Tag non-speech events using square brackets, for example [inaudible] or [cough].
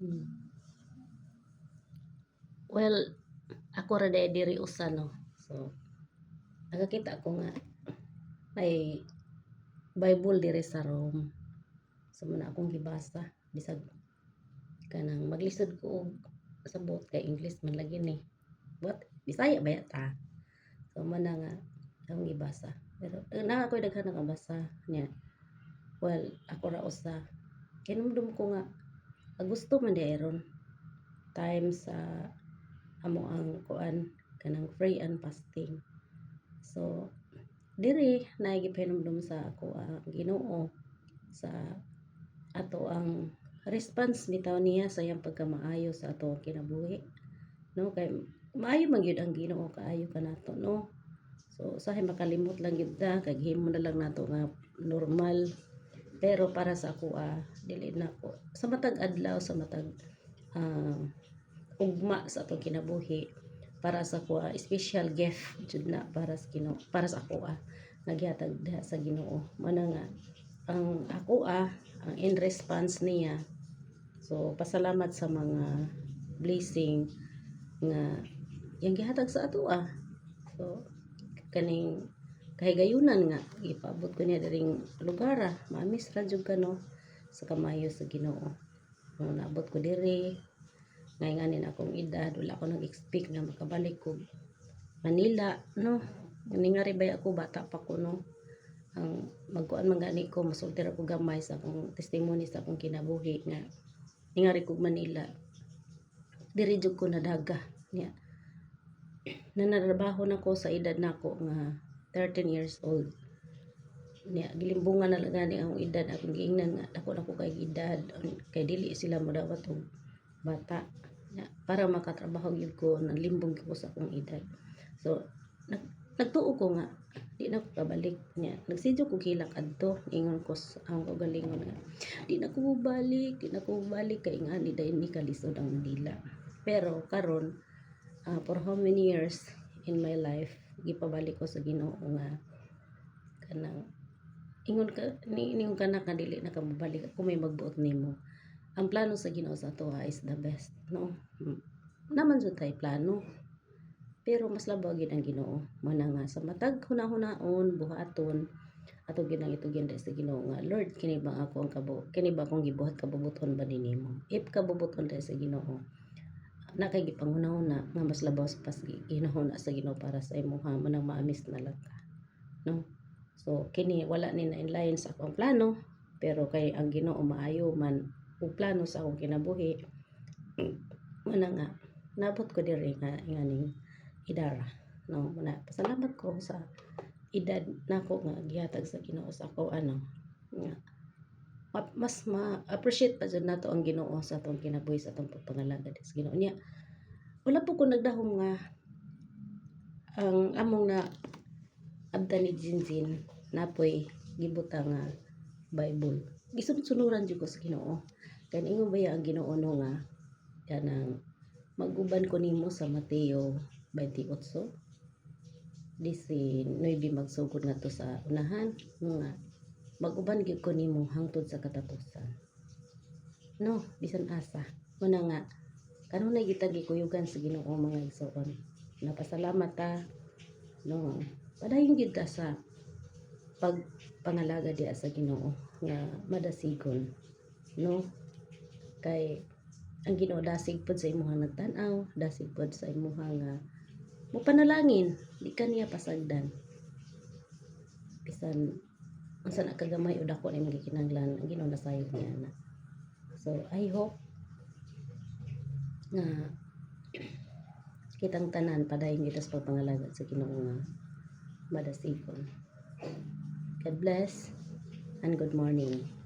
Hmm. Well, ako ra day diri usa no. So, nakakita ko nga may Bible diri sa room. So, muna akong gibasa bisag kanang maglisod ko og sabot kay English man lagi ni. What? Bisaya ba yata? So, mana nga akong gibasa. Pero eh, na ako daghan nakabasa niya. Well, ako ra usa. Kinumdum ko nga gusto man di aron time sa amo ang kuan kanang free and fasting. So, diri na gipahinumdum sa ako ang Ginoo sa ato ang response bitaw niya sa iyang pagkamaayo sa ato ang kinabuhi. No, kay maayo man gyud ang Ginoo kaayo kanato no. So, usahay makalimot lang gyud ta kay himo na lang nato nga normal. Pero para sa ako ah, dili na ko sa matag adlaw sa matag ah, ugma sa atong kinabuhi para sa ko ah, special gift jud na para sa Ginoo para sa ako ah nagyatag diha sa Ginoo. Mana nga ang ako ah ang in response niya. So pasalamat sa mga blessing nga yang gihatag sa ato ah. So kaning kahigayunan nga ipaabot ko niya diring lugar ah. Mamis ra jud ka sa kamayo sa Ginoo. No, naabot ko diri ngay nganin akong edad wala ko nag-expect nga makabalik ko Manila no? Ningari bay ako bata pa ko no? Ang magkuan man gani ko masulti ra ko gamay sa akong testimony sa akong kinabuhi nga ningari ko Manila. Diri jud ko nadaga niya. [clears throat] Nanarabaho na ko sa edad nako nga 13 years old. Niya gilimbungan na lang gani ang edad akong giingnan nga dako na ko kay edad kay dili sila modawat og bata. Niya, para makatrabaho gyud ko nalimbong ko sa akong edad. So nag, nagtuo ko nga di na ko kabalik niya nagsidyo ko hilak adto ingon ko sa ang kagalingon nga di na ko balik di na ko balik. Kay nga ni dahil ni kalisod ang Manila pero karon ah, for how many years in my life gipabalik ko sa Ginoo nga kanang ingon ka ni ingon ka na kadili na ka mabalik. Ako may magbuot nimo. Ang plano sa Ginoo sa ato is the best no? Naman jud tay plano. Pero mas labaw gid ang Ginoo. Mana nga sa matag hunahunahon buhaton ato gid ang itugyan dahil sa Ginoo nga Lord kini ba ako ang kabo kini ba akong gibuhat kabubuton ba ninimo if kabubuton dahil sa Ginoo na kay gipanghunahuna nga mas labaw sa pas ginahuna sa Ginoo para sa imuha manang maamis na lang ka no? So kini wala ni na in line sa akong plano pero kay ang Ginoo maayo man ug plano sa akong kinabuhi [clears throat] mana nga nabot ko diri nga nganing idara no? Muna pasalamat ko sa edad nako nga gihatag sa Ginoo sa ako ano? Nga mas ma-appreciate pa jud nato ang Ginoo sa atong kinabuhi sa atong pagpangalagad sa Ginoo. Niya wala po ko nagdahom nga ang among na abda ni Jinjin napoy gibuta nga Bible. Gisunod-sunuran jud ko sa Ginoo. Kay ingon baya ang Ginoo no nga kanang maguban ko nimo sa Mateo 28 19 magsugod nga to sa unahan nga maguban gyud ko nimo hangtod sa katapusan no bisan asa. Muna nga kanunay kita gikuyugan sa Ginoo mga igsoon. Napasalamat ta no. Padayon gyud ta sa pag pangalaga diya sa Ginoo nga madasigon no. Kay ang Ginoo dasig pod sa imuhang nagtan-aw dasig pod sa imuhang nga mo panalangin di ka niya pasagdan. Bisan unsa na kagamay o dako na imong gikinahanglan ang Ginoo nasayod niya na. So I hope nga [clears throat] kitang tanan padayon kita sa pagpangalagad sa Ginoo nga madasigon God bless and good morning